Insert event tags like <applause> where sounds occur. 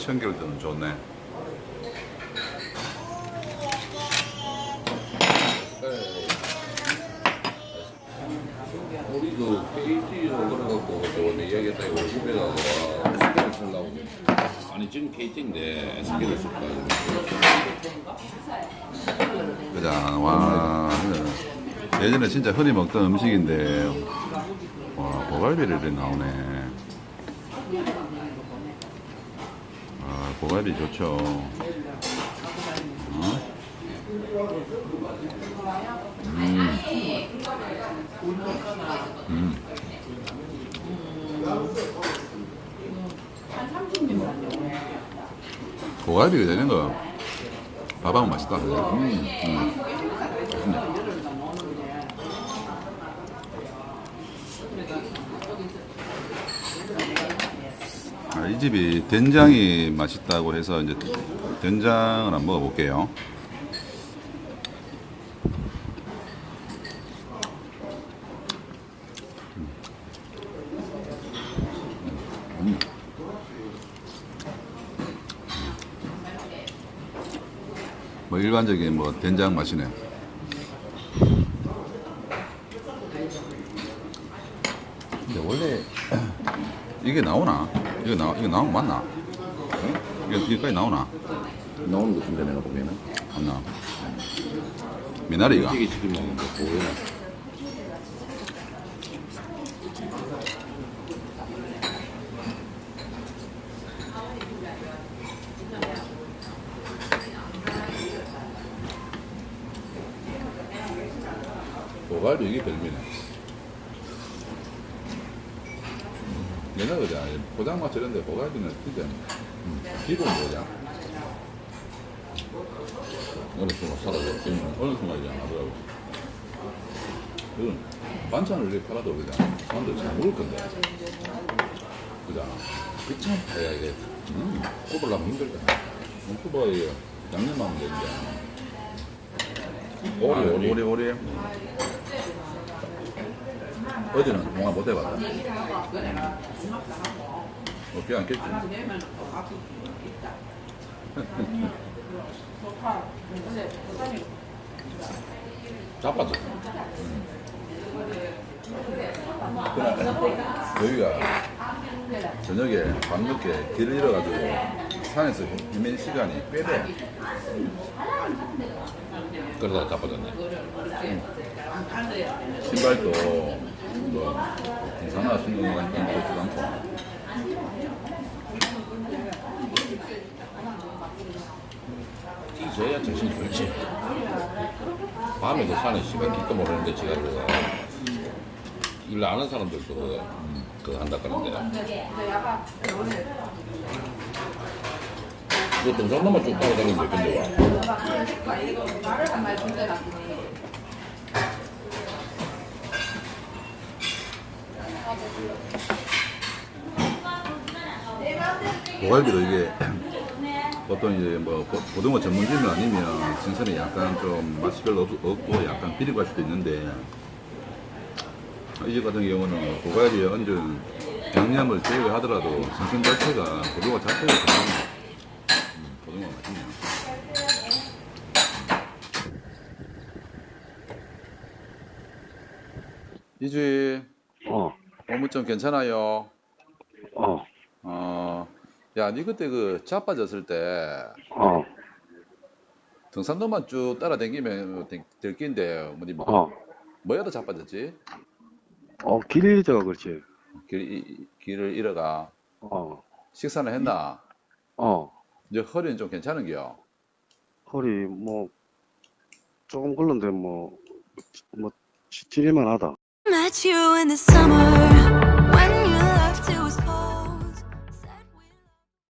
청결도는 좋네. 우리 그 KT로 그래갖고 저번에 이야기했다 쓰려고 아니 지금 KT인데 스케줄 쓸까 그자 와 예전에 진짜 흔히 먹던 음식인데 와 고갈비를 이렇게 나오네. 아 고갈비 좋죠. 어? 음. 음. 고갈비가 되는 거 밥하면 맛있다. 음. 음. 아, 이 집이 된장이 맛있다고 해서 이제 된장을 한번 먹어볼게요. 음. 뭐 일반적인 뭐 된장 맛이네. 근데 원래 이게 나오나? 이거 나 이거 나온 거 맞나? 이거 이거까지 나오나? 나오는 거 같은데 내가 보면은 안 나와. 미나리가. 찌개 치킨 먹는 거 보여요 고갈비 이게 별미네. 옛날 그자 포장마차 이런 데 고갈비는 진짜 음, 기본 거자. 어느 순간 사라졌지 음, 어느 순간 이제 안 하더라고. 그 반찬을 이렇게 팔아도 그자 사람들 잘 먹을 건데. 그자 그참 봐야 이게 음, 꼽으려면 힘들다 유튜버에 양념하면 되는데. 오리 오리 오리 오리. 어제는 동화 못 해봤다. 어떻게 않겠지? 자빠졌어 그날 저희가 저녁에 밤늦게 길을 잃어가지고 산에서 헤맨 시간이 꽤 돼. 그러다가 자빠졌네 신발도 뭐 등산화 신는 건 좋지도 않고. 이제야 정신이 좋지. 밤에도 산에 씨발 길도 모르는데 지가 그거 일 아는 사람들도 음, 그거 한다 그러는데. 너 등산로만 쭉 따라다니는데. 근데 와 고갈비도 이게 <clears throat> 보통 이제 뭐 고- 고등어 전문점이 아니면 생선이 약간 좀 맛이 별로 없- 없고 약간 비리고 할 수도 있는데 이 집 같은 경우는 고갈비에 얹은 양념을 제외하더라도 생선 자체가 고등어 자체가 괜찮네. 음, 고등어 맛있네요. 이주희 어, 오무점 괜찮아요? 어, 어, 야, 니 그때 그 자빠졌을 때 어, 등산로만 쭉 따라다니면 될- 될 낀데 뭐니 뭐 어, 뭐야도 자빠졌지? 어, 길이저가 그렇지. 길, 이- 길을 잃어가 어, 식사는 했나? 어, 이제 허리는 좀 괜찮은겨? 허리 뭐 조금 굴렀는데 뭐, 뭐 하다. Met you in the summer